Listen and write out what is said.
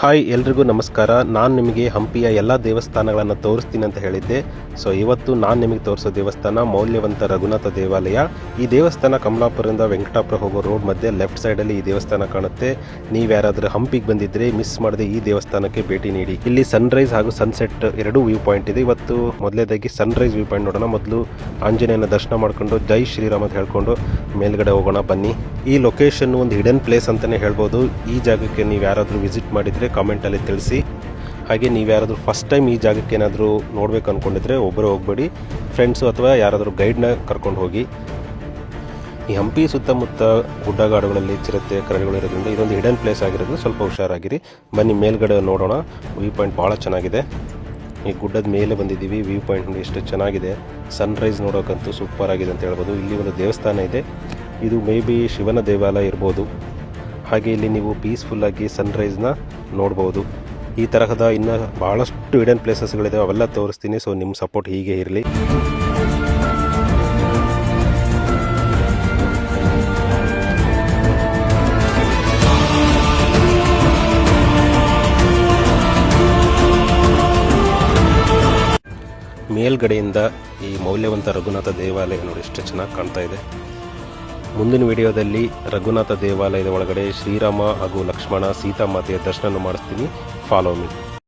Hi, ಎಲ್ರಿಗೂ ನಮಸ್ಕಾರ. ನಾನು ನಿಮಗೆ ಹಂಪಿಯ ಎಲ್ಲ ದೇವಸ್ಥಾನಗಳನ್ನು ತೋರಿಸ್ತೀನಿ ಅಂತ ಹೇಳಿದ್ದೆ. ಸೊ ಇವತ್ತು ನಾನು ನಿಮಗೆ ತೋರಿಸೋ ದೇವಸ್ಥಾನ ಮೌಲ್ಯವಂತ ರಘುನಾಥ ದೇವಾಲಯ. ಈ ದೇವಸ್ಥಾನ ಕಮಲಾಪುರದಿಂದ ವೆಂಕಟಾಪುರ ಹೋಗೋ ರೋಡ್ ಮಧ್ಯೆ ಲೆಫ್ಟ್ ಸೈಡಲ್ಲಿ ಈ ದೇವಸ್ಥಾನ ಕಾಣುತ್ತೆ. ನೀವು ಯಾರಾದರೂ ಹಂಪಿಗೆ ಬಂದಿದ್ರೆ ಮಿಸ್ ಮಾಡದೆ ಈ ದೇವಸ್ಥಾನಕ್ಕೆ ಭೇಟಿ ನೀಡಿ. ಇಲ್ಲಿ ಸನ್ರೈಸ್ ಹಾಗೂ ಸನ್ಸೆಟ್ ಎರಡು ವ್ಯೂ ಪಾಯಿಂಟ್ ಇದೆ. ಇವತ್ತು ಮೊದಲೇದಾಗಿ ಸನ್ರೈಸ್ ವ್ಯೂ ಪಾಯಿಂಟ್ ನೋಡೋಣ. ಮೊದಲು ಆಂಜನೇಯನ ದರ್ಶನ ಮಾಡ್ಕೊಂಡು ಜೈ ಶ್ರೀರಾಮ್ ಅಂತ ಹೇಳ್ಕೊಂಡು ಮೇಲ್ಗಡೆ ಹೋಗೋಣ ಬನ್ನಿ. ಈ ಲೊಕೇಶನ್ ಒಂದು ಹಿಡನ್ ಪ್ಲೇಸ್ ಅಂತಲೇ ಹೇಳ್ಬೋದು. ಈ ಜಾಗಕ್ಕೆ ನೀವು ಯಾರಾದರೂ ವಿಸಿಟ್ ಮಾಡಿದರೆ ಕಾಮೆಂಟಲ್ಲಿ ತಿಳಿಸಿ. ಹಾಗೆ ನೀವು ಯಾರಾದರೂ ಫಸ್ಟ್ ಟೈಮ್ ಈ ಜಾಗಕ್ಕೆ ಏನಾದರೂ ನೋಡಬೇಕು ಅಂದ್ಕೊಂಡಿದ್ರೆ ಒಬ್ಬರು ಹೋಗಬೇಡಿ. ಫ್ರೆಂಡ್ಸು ಅಥವಾ ಯಾರಾದರೂ ಗೈಡ್ನ ಕರ್ಕೊಂಡು ಹೋಗಿ. ಈ ಹಂಪಿ ಸುತ್ತಮುತ್ತ ಗುಡ್ಡಗಾಡುಗಳಲ್ಲಿ ಚಿರತೆ ಕರಡಿಗಳು ಇರೋದ್ರಿಂದ ಇದೊಂದು ಹಿಡನ್ ಪ್ಲೇಸ್ ಆಗಿರೋದು. ಸ್ವಲ್ಪ ಹುಷಾರಾಗಿರಿ. ಬನ್ನಿ ಮೇಲ್ಗಡೆ ನೋಡೋಣ. ವ್ಯೂ ಪಾಯಿಂಟ್ ಭಾಳ ಚೆನ್ನಾಗಿದೆ. ಈ ಗುಡ್ಡದ ಮೇಲೆ ಬಂದಿದ್ದೀವಿ. ವ್ಯೂ ಪಾಯಿಂಟ್ ನೋಡಿ ಎಷ್ಟು ಚೆನ್ನಾಗಿದೆ. ಸನ್ರೈಸ್ ನೋಡೋಕ್ಕಂತೂ ಸೂಪರ್ ಆಗಿದೆ ಅಂತ ಹೇಳ್ಬೋದು. ಇಲ್ಲಿ ಒಂದು ದೇವಸ್ಥಾನ ಇದೆ. ಇದು ಮೇ ಬಿ ಶಿವನ ದೇವಾಲಯ ಇರ್ಬೋದು. ಹಾಗೆ ಇಲ್ಲಿ ನೀವು ಪೀಸ್ಫುಲ್ಲಾಗಿ ಸನ್ರೈಸ್ನ ನೋಡ್ಬೋದು. ಈ ತರಹದ ಇನ್ನು ಭಾಳಷ್ಟು ಹಿಡನ್ ಪ್ಲೇಸಸ್ಗಳಿದೆ ಅವೆಲ್ಲ ತೋರಿಸ್ತೀನಿ. ಸೊ ನಿಮ್ಮ ಸಪೋರ್ಟ್ ಹೀಗೆ ಇರಲಿ. ಮೇಲ್ಗಡೆಯಿಂದ ಈ ಮೌಲ್ಯವಂತ ರಘುನಾಥ ದೇವಾಲಯ ನೋಡಿ, ಎಷ್ಟು ಚೆನ್ನಾಗಿ ಕಾಣ್ತಾ ಇದೆ. ಮುಂದಿನ ವಿಡಿಯೋದಲ್ಲಿ ರಘುನಾಥ ದೇವಾಲಯದ ಒಳಗಡೆ ಶ್ರೀರಾಮ ಹಾಗೂ ಲಕ್ಷ್ಮಣ ಸೀತಾಮಾತೆಯ ದರ್ಶನ ಮಾಡಿಸ್ತೀನಿ. Follow me